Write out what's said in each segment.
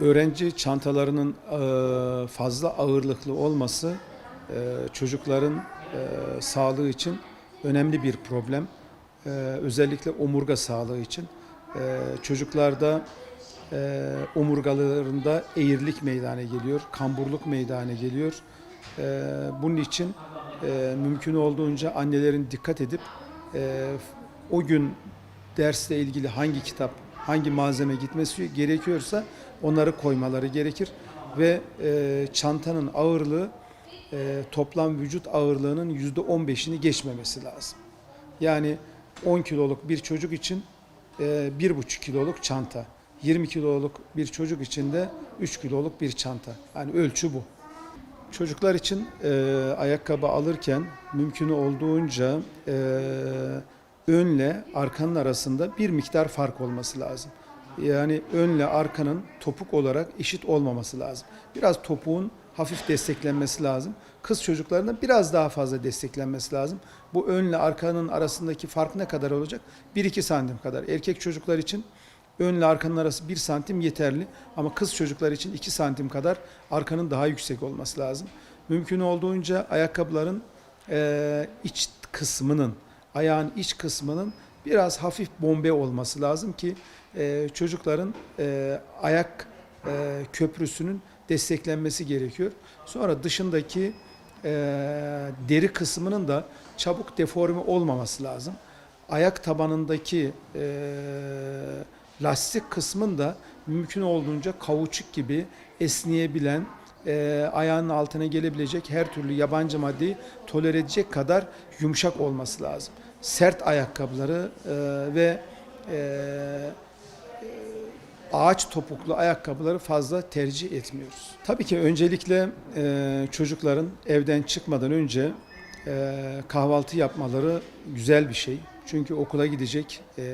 Öğrenci çantalarının fazla ağırlıklı olması çocukların sağlığı için önemli bir problem. Özellikle omurga sağlığı için. Çocuklarda omurgalarında eğrilik meydana geliyor, kamburluk meydana geliyor. Bunun için mümkün olduğunca annelerin dikkat edip o gün dersle ilgili hangi kitap, hangi malzeme gitmesi gerekiyorsa onları koymaları gerekir ve e, çantanın ağırlığı e, toplam vücut ağırlığının yüzde 15'ini geçmemesi lazım. Yani 10 kiloluk bir çocuk için e, 1,5 kiloluk çanta, 20 kiloluk bir çocuk için de 3 kiloluk bir çanta. Yani ölçü bu. Çocuklar için e, ayakkabı alırken mümkün olduğunca e, önle arkanın arasında bir miktar fark olması lazım. Yani önle arkanın topuk olarak eşit olmaması lazım. Biraz topuğun hafif desteklenmesi lazım. Kız çocuklarında biraz daha fazla desteklenmesi lazım. Bu önle arkanın arasındaki fark ne kadar olacak? 1-2 santim kadar. Erkek çocuklar için önle arkanın arası 1 santim yeterli. Ama kız çocuklar için 2 santim kadar arkanın daha yüksek olması lazım. Mümkün olduğunca ayakkabıların eee, iç kısmının, ayağın iç kısmının biraz hafif bombe olması lazım ki eee, çocukların eee, ayak eee, köprüsünün desteklenmesi gerekiyor. Sonra dışındaki eee, deri kısmının da çabuk deforme olmaması lazım. Ayak tabanındaki eee, lastik kısmın da mümkün olduğunca kauçuk gibi esneyebilen, eee, ayağının altına gelebilecek her türlü yabancı maddeyi tolere edecek kadar yumuşak olması lazım. Sert ayakkabıları eee, ve eee ağaç topuklu ayakkabıları fazla tercih etmiyoruz. Tabii ki öncelikle e, çocukların evden çıkmadan önce e, kahvaltı yapmaları güzel bir şey. Çünkü okula gidecek, e,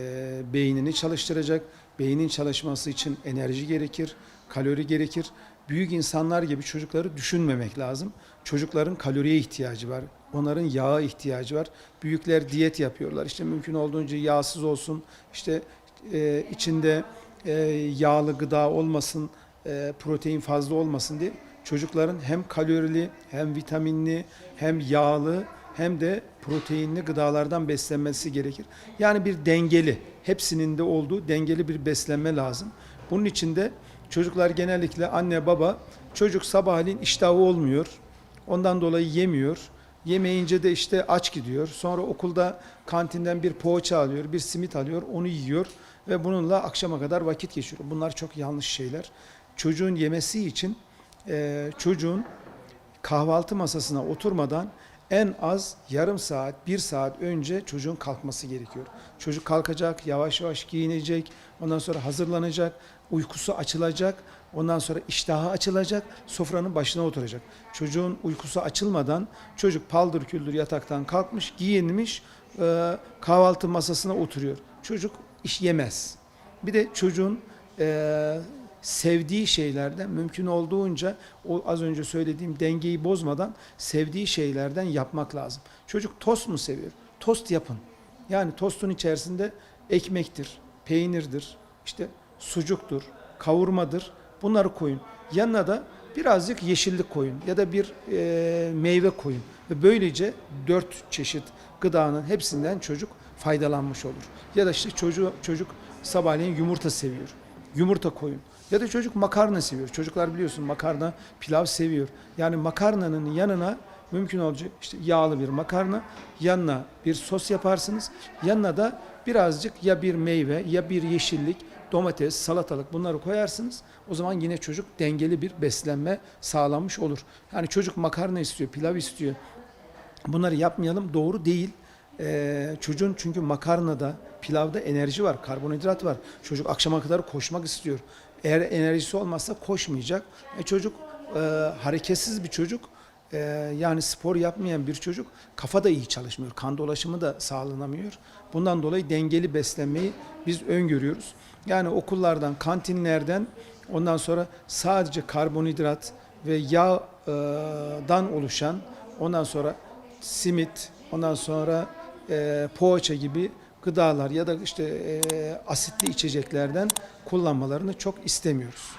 beynini çalıştıracak. Beynin çalışması için enerji gerekir, kalori gerekir. Büyük insanlar gibi çocukları düşünmemek lazım. Çocukların kaloriye ihtiyacı var. Onların yağa ihtiyacı var. Büyükler diyet yapıyorlar. İşte mümkün olduğunca yağsız olsun. İşte e, içinde e, yağlı gıda olmasın, e, protein fazla olmasın diye çocukların hem kalorili hem vitaminli hem yağlı hem de proteinli gıdalardan beslenmesi gerekir. Yani bir dengeli, hepsinin de olduğu dengeli bir beslenme lazım. Bunun için de çocuklar genellikle anne baba çocuk sabahleyin iştahı olmuyor. Ondan dolayı yemiyor. Yemeyince de işte aç gidiyor. Sonra okulda kantinden bir poğaça alıyor, bir simit alıyor, onu yiyor ve bununla akşama kadar vakit geçiriyor. Bunlar çok yanlış şeyler. Çocuğun yemesi için e, çocuğun kahvaltı masasına oturmadan en az yarım saat, bir saat önce çocuğun kalkması gerekiyor. Çocuk kalkacak, yavaş yavaş giyinecek, ondan sonra hazırlanacak, uykusu açılacak, ondan sonra iştahı açılacak, sofranın başına oturacak. Çocuğun uykusu açılmadan çocuk paldır küldür yataktan kalkmış, giyinmiş, e, kahvaltı masasına oturuyor. Çocuk iş yemez. Bir de çocuğun e, sevdiği şeylerden mümkün olduğunca o az önce söylediğim dengeyi bozmadan sevdiği şeylerden yapmak lazım. Çocuk tost mu seviyor? Tost yapın. Yani tostun içerisinde ekmektir, peynirdir, işte sucuktur, kavurmadır. Bunları koyun. Yanına da birazcık yeşillik koyun ya da bir e, meyve koyun. Ve böylece dört çeşit gıdanın hepsinden çocuk faydalanmış olur. Ya da işte çocuğu, çocuk sabahleyin yumurta seviyor. Yumurta koyun. Ya da çocuk makarna seviyor. Çocuklar biliyorsun makarna, pilav seviyor. Yani makarnanın yanına mümkün olacak işte yağlı bir makarna, yanına bir sos yaparsınız. Yanına da birazcık ya bir meyve ya bir yeşillik, domates, salatalık bunları koyarsınız. O zaman yine çocuk dengeli bir beslenme sağlanmış olur. Yani çocuk makarna istiyor, pilav istiyor. Bunları yapmayalım doğru değil. Ee, çocuğun çünkü makarnada, pilavda enerji var, karbonhidrat var. Çocuk akşama kadar koşmak istiyor. Eğer enerjisi olmazsa koşmayacak. E, çocuk e, hareketsiz bir çocuk. e, yani spor yapmayan bir çocuk kafa da iyi çalışmıyor. Kan dolaşımı da sağlanamıyor. Bundan dolayı dengeli beslenmeyi biz öngörüyoruz. Yani okullardan, kantinlerden ondan sonra sadece karbonhidrat ve yağdan oluşan ondan sonra simit, ondan sonra e, poğaça gibi gıdalar ya da işte e, asitli içeceklerden kullanmalarını çok istemiyoruz.